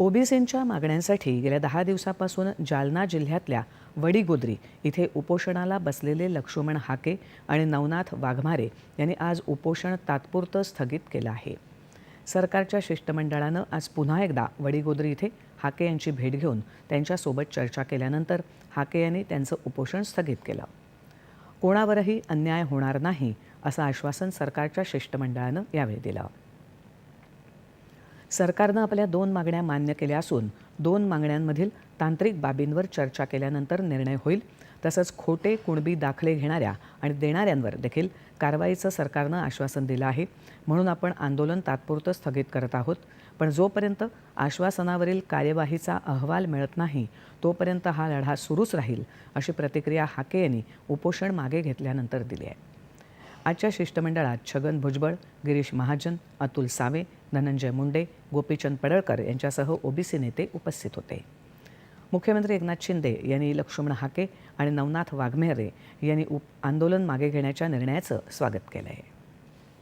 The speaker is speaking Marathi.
ओबीसींच्या मागण्यांसाठी गेल्या दहा दिवसापासून जालना जिल्ह्यातल्या वडीगोद्री इथे उपोषणाला बसलेले लक्ष्मण हाके आणि नवनाथ वाघमारे यांनी आज उपोषण तात्पुरतं स्थगित केलं आहे. सरकारच्या शिष्टमंडळानं आज पुन्हा एकदा वडीगोद्री इथे हाके यांची भेट घेऊन त्यांच्यासोबत चर्चा केल्यानंतर हाके यांनी त्यांचं उपोषण स्थगित केलं. कोणावरही अन्याय होणार नाही असं आश्वासन सरकारच्या शिष्टमंडळानं यावेळी दिलं. सरकारनं आपल्या दोन मागण्या मान्य केल्या असून दोन मागण्यांमधील तांत्रिक बाबींवर चर्चा केल्यानंतर निर्णय होईल. तसंच खोटे कुणबी दाखले घेणाऱ्या आणि देणाऱ्यांवर देखील कारवाईचं सरकारनं आश्वासन दिलं आहे. म्हणून आपण आंदोलन तात्पुरतं स्थगित करत आहोत. पण जोपर्यंत आश्वासनावरील कार्यवाहीचा अहवाल मिळत नाही तोपर्यंत हा लढा सुरूच राहील अशी प्रतिक्रिया हाके यांनी उपोषण मागे घेतल्यानंतर दिली आहे. आजच्या शिष्टमंडळात छगन भुजबळ गिरीश महाजन अतुल सावे धनंजय मुंडे गोपीचंद पडळकर यांच्यासह ओबीसी नेते उपस्थित होते. मुख्यमंत्री एकनाथ शिंदे यांनी लक्ष्मण हाके आणि नवनाथ वाघमेरे यांनी उप आंदोलन मागे घेण्याच्या निर्णयाचं स्वागत केलं आहे